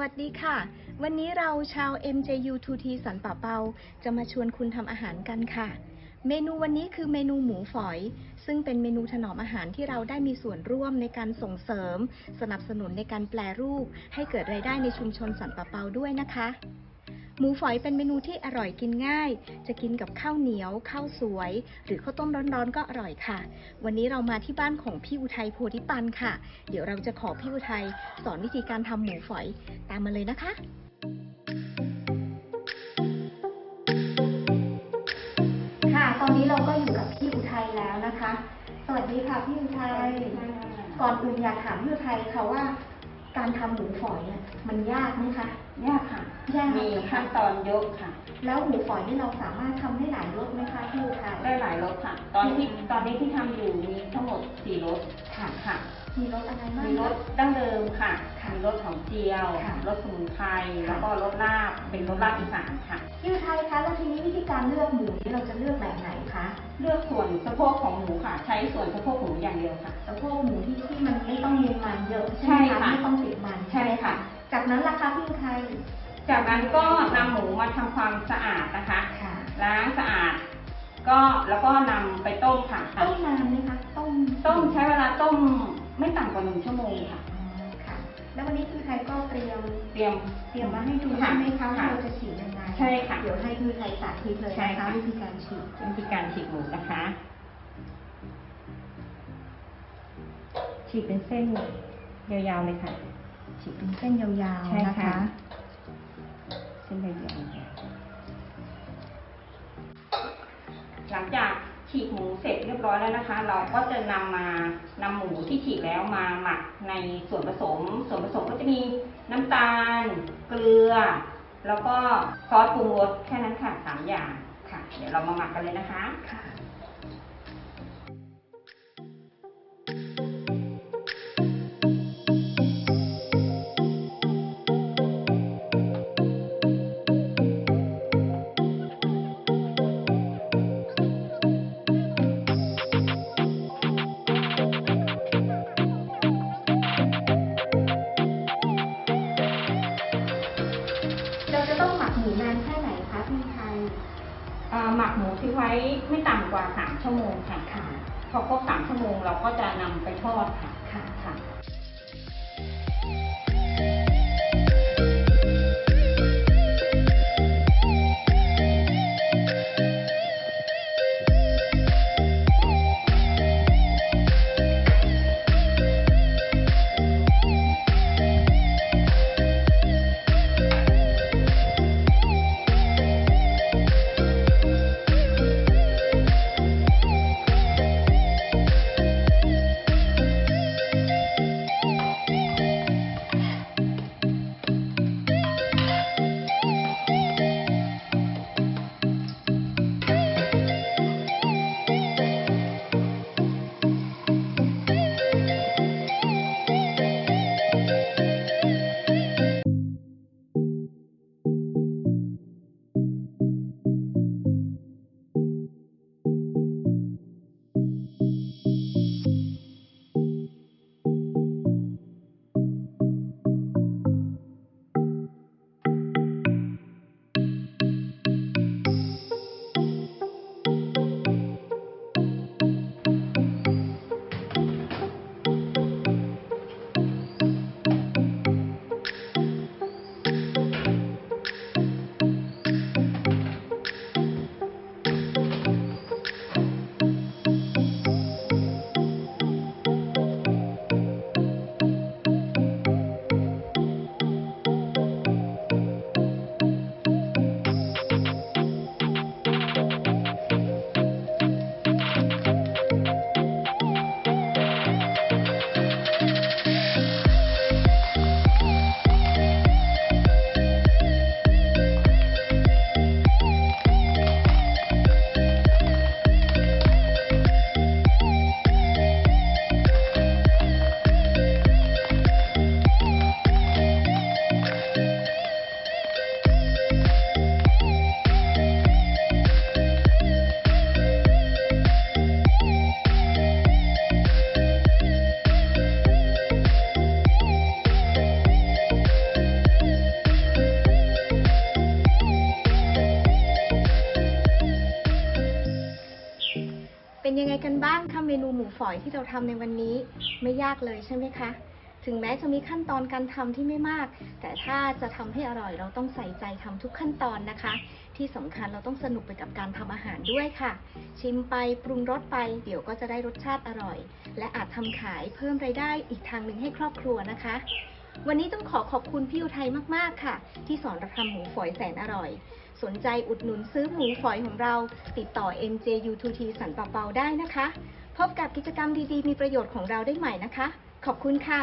วัสดีค่ะ วันนี้เราชาว MJU2T สันป่าเปา จะมาชวนคุณทำอาหารกันค่ะ เมนูวันนี้คือเมนูหมูฝอย ซึ่งเป็นเมนูถนอมอาหารที่เราได้มีส่วนร่วมในการส่งเสริม สนับสนุนในการแปลรูป ให้เกิดรายได้ในชุมชนสันป่าเปาด้วยนะคะ หมูฝอยเป็นเมนูที่อร่อยกินง่าย จะกินกับข้าวเหนียว ข้าวสวย หรือข้าวต้มร้อนๆก็อร่อยค่ะ วันนี้เรามาที่บ้านของพี่อุทัยโพธิปันค่ะ เดี๋ยวเราจะขอพี่อุทัยสอนวิธีการทำหมูฝอยตามมาเลยนะคะค่ะตอนนี้เราก็อยู่กับพี่อุทัยแล้วนะคะ สวัสดีค่ะพี่อุทัยก่อนอื่นอยากถามพี่อุทัยค่ะว่า การทำหมูฝอยเนี่ยมันยากไหมคะ ยากค่ะยากมีค่ะขั้นตอนเยอะค่ะ แล้วหมูฝอยนี่เราสามารถทำได้หลายรสไหมคะพี่อุทัยได้หลายรสค่ะ ตอนที่ตอนนี้ที่ทำอยู่มีทั้งหมดสี่รสค่ะค่ะ มีรสอะไรบ้าง มีรสดั้งเดิมค่ะค่ะมีรสของเจียวค่ะรสสมุนไพรค่ะ แล้วก็รสลาบเป็นรสลาบอีสานค่ะพี่อุทัยคะแล้วทีนี้วิธีการเลือกหมูนี่เราจะเลือกแบบไหนคะเลือกส่วนสะโพกของหมูค่ะ ใช้ส่วนสะโพกหมูอย่างเดียวค่ะ สะโพกหมูที่ที่มันไม่ต้องมีมันเยอะใช่ไหมใช่คะค่ะ ไม่ต้องติดมันใช่ค่ะจากนั้นล่ะคะพี่อุทัย จากนั้นก็นำหมูมาทำความสะอาดนะคะ ค่ะล้างสะอาด ก็แล้วก็นำไปต้มค่ะ ต้มนานไหมคะต้มต้มใช้เวลาต้มไม่ต่ำกว่าหนึ่งชั่วโมงค่ะ อ๋อค่ะ แล้ววันนี้พี่อุทัยก็เตรียมเตรียม เตรียมมาให้ดูค่ะใช่ไหมคะว่าค่ะเราจะฉีกยังไงใช่ค่ะเดี๋ยวให้พี่อุทัยสาธิตเลยใช่นะคะค่ะวิธีการฉีกวิธีการฉีกหมูนะคะ ฉีกเป็นเส้นยาวๆเลยค่ะ ฉีกเป็นเส้นยาวใช่ๆนะค่ะ คะ ฉีกหมูเสร็จเรียบร้อยแล้วนะคะ เราก็จะนำมานำหมูที่ฉีกแล้วมาหมักในส่วนผสม ส่วนผสมก็จะมีน้ำตาล เกลือ แล้วก็ซอสปรุงรสแค่นั้นค่ะสามอย่างค่ะ เดี๋ยวเรามาหมักกันเลยนะคะค่ะ หมักหมูทิ้งไว้ไม่ต่ำกว่า 3 ชั่วโมงค่ะค่ะ พอครบ 3 ชั่วโมงเราก็จะนำไปทอดค่ะค่ะ เมนูหมูฝอยที่เราทำในวันนี้ไม่ยากเลยใช่ไหมคะ ถึงแม้จะมีขั้นตอนการทำที่ไม่มาก แต่ถ้าจะทำให้อร่อยเราต้องใส่ใจทำทุกขั้นตอนนะคะ ที่สำคัญเราต้องสนุกไปกับการทำอาหารด้วยค่ะ ชิมไปปรุงรสไปเดี๋ยวก็จะได้รสชาติอร่อย และอาจทำขายเพิ่มไรายได้อีกทางหนึ่งให้ครอบครัวนะคะวันนี้ต้องขอขอบคุณพี่อุทัยมาก ๆ ค่ะ ที่สอนเราทำหมูฝอยแสนอร่อย สนใจอุดหนุนซื้อหมูฝอยของเรา ติดต่อ MJU2T สันป่าเปาได้นะคะ พบกับกิจกรรมดีๆ มีประโยชน์ของเราได้ใหม่นะคะ ขอบคุณค่ะ